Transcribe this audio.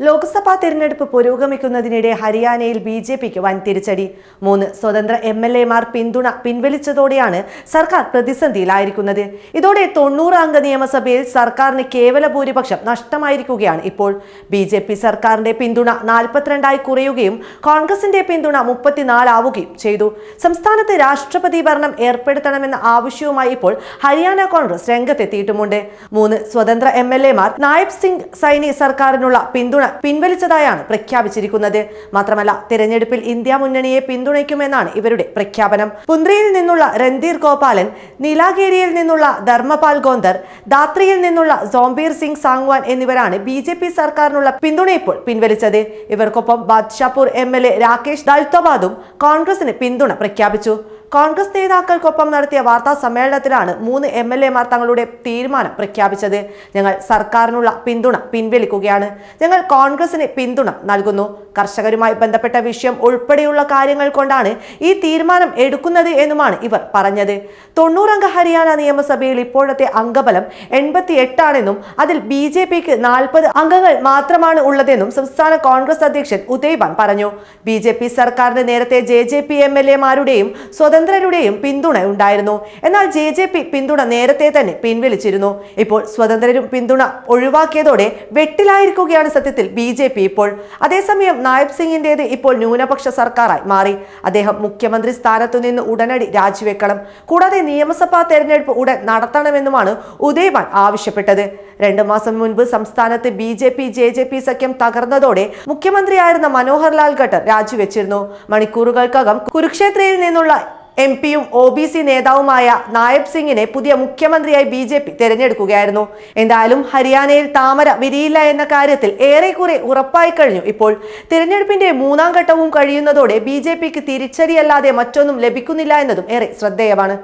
ലോക്സഭാ തിരഞ്ഞെടുപ്പ് പുരോഗമിക്കുന്നതിനിടെ ഹരിയാനയിൽ B J പിക്ക് വൻ തിരിച്ചടി മൂന്ന് സ്വതന്ത്ര എം എൽ എമാർ പിന്തുണ പിൻവലിച്ചതോടെയാണ് സർക്കാർ പ്രതിസന്ധിയിലായിരിക്കുന്നത്. ഇതോടെ തൊണ്ണൂറ് അംഗ നിയമസഭയിൽ സർക്കാരിന് കേവല ഭൂരിപക്ഷം നഷ്ടമായിരിക്കുകയാണ് ഇപ്പോൾ. ബി ജെ പി സർക്കാരിന്റെ പിന്തുണ നാൽപ്പത്തിരണ്ടായി കുറയുകയും കോൺഗ്രസിന്റെ പിന്തുണ മുപ്പത്തിനാലാവുകയും ചെയ്തു. സംസ്ഥാനത്ത് രാഷ്ട്രപതി ഭരണം ഏർപ്പെടുത്തണമെന്ന ആവശ്യവുമായി ഇപ്പോൾ ഹരിയാന കോൺഗ്രസ് രംഗത്തെത്തിയിട്ടുമുണ്ട്. മൂന്ന് സ്വതന്ത്ര എം എൽ എമാർ നായബ് സിംഗ് സൈനി സർക്കാരിനുള്ള പിന്തുണ പിൻവലിച്ചതായാണ് പ്രഖ്യാപിച്ചിരിക്കുന്നത്. മാത്രമല്ല തിരഞ്ഞെടുപ്പിൽ ഇന്ത്യ മുന്നണിയെ പിന്തുണയ്ക്കുമെന്നാണ് ഇവരുടെ പ്രഖ്യാപനം. പുന്ത്രിയിൽ നിന്നുള്ള രൺധീർ ഗോപാലൻ നീലാഗേരിയിൽ നിന്നുള്ള ധർമ്മപാൽ ഗോന്ദർ ദാത്രിയിൽ നിന്നുള്ള സോംബീർ സിംഗ് സാങ്വാൻ എന്നിവരാണ് ബി ജെ പി സർക്കാരിനുള്ള പിന്തുണ ഇപ്പോൾ പിൻവലിച്ചത്. ഇവർക്കൊപ്പം Badshahpur M L A Rakesh ദൽത്തോബാദും കോൺഗ്രസിന് പിന്തുണ പ്രഖ്യാപിച്ചു. കോൺഗ്രസ് നേതാക്കൾക്കൊപ്പം നടത്തിയ വാർത്താ സമ്മേളനത്തിലാണ് മൂന്ന് എം എൽ എമാർ തങ്ങളുടെ തീരുമാനം പ്രഖ്യാപിച്ചത്. ഞങ്ങൾ സർക്കാരിനുള്ള പിന്തുണ പിൻവലിക്കുകയാണ്. ഞങ്ങൾ കോൺഗ്രസിന് പിന്തുണ നൽകുന്നു. കർഷകരുമായി ബന്ധപ്പെട്ട വിഷയം ഉൾപ്പെടെയുള്ള കാര്യങ്ങൾ കൊണ്ടാണ് ഈ തീരുമാനം എടുക്കുന്നത് എന്നുമാണ് ഇവർ പറഞ്ഞത്. തൊണ്ണൂറംഗ ഹരിയാന നിയമസഭയിൽ ഇപ്പോഴത്തെ അംഗബലം എൺപത്തി എട്ടാണെന്നും അതിൽ ബി ജെ പിക്ക് നാൽപ്പത് അംഗങ്ങൾ മാത്രമാണ് ഉള്ളതെന്നും സംസ്ഥാന കോൺഗ്രസ് അധ്യക്ഷൻ ഉദയ്ബാൻ പറഞ്ഞു. ബി ജെ പി സർക്കാരിന് നേരത്തെ J J P M L എമാരുടെയും സ്വതന്ത്രരുടെയും പിന്തുണ ഉണ്ടായിരുന്നു. എന്നാൽ ജെ ജെ പി പിന്തുണ നേരത്തെ തന്നെ പിൻവലിച്ചിരുന്നു. ഇപ്പോൾ സ്വതന്ത്രരും പിന്തുണ ഒഴിവാക്കിയതോടെ വെട്ടിലായിരിക്കുകയാണ് സത്യത്തിൽ. ബി ജെ പി ഇപ്പോൾ. അതേസമയം നായബ് സിംഗിന്റേത് ഇപ്പോൾ ന്യൂനപക്ഷ സർക്കാരായി മാറി. അദ്ദേഹം മുഖ്യമന്ത്രി സ്ഥാനത്തു നിന്ന് ഉടനടി രാജിവെക്കണം. കൂടാതെ നിയമസഭാ തെരഞ്ഞെടുപ്പ് ഉടൻ നടത്തണമെന്നുമാണ് ഉദയവാൻ ആവശ്യപ്പെട്ടത്. രണ്ടു മാസം മുൻപ് സംസ്ഥാനത്ത് B J P J J P സഖ്യം തകർന്നതോടെ മുഖ്യമന്ത്രിയായിരുന്ന മനോഹർ ലാൽ ഖട്ടർ രാജിവെച്ചിരുന്നു. മണിക്കൂറുകൾക്കകം കുരുക്ഷേത്രയിൽ നിന്നുള്ള എം പിയും ഒ ബി സി നേതാവുമായ നായബ് സിംഗിനെ പുതിയ മുഖ്യമന്ത്രിയായി ബി ജെ പി തെരഞ്ഞെടുക്കുകയായിരുന്നു. എന്തായാലും ഹരിയാനയിൽ താമര വിരിയില്ല എന്ന കാര്യത്തിൽ ഏറെക്കുറെ ഉറപ്പായി കഴിഞ്ഞു. ഇപ്പോൾ തിരഞ്ഞെടുപ്പിന്റെ മൂന്നാം ഘട്ടവും കഴിയുന്നതോടെ ബി ജെ പിക്ക് തിരിച്ചടിയല്ലാതെ മറ്റൊന്നും ലഭിക്കുന്നില്ല എന്നതും ഏറെ ശ്രദ്ധേയമാണ്.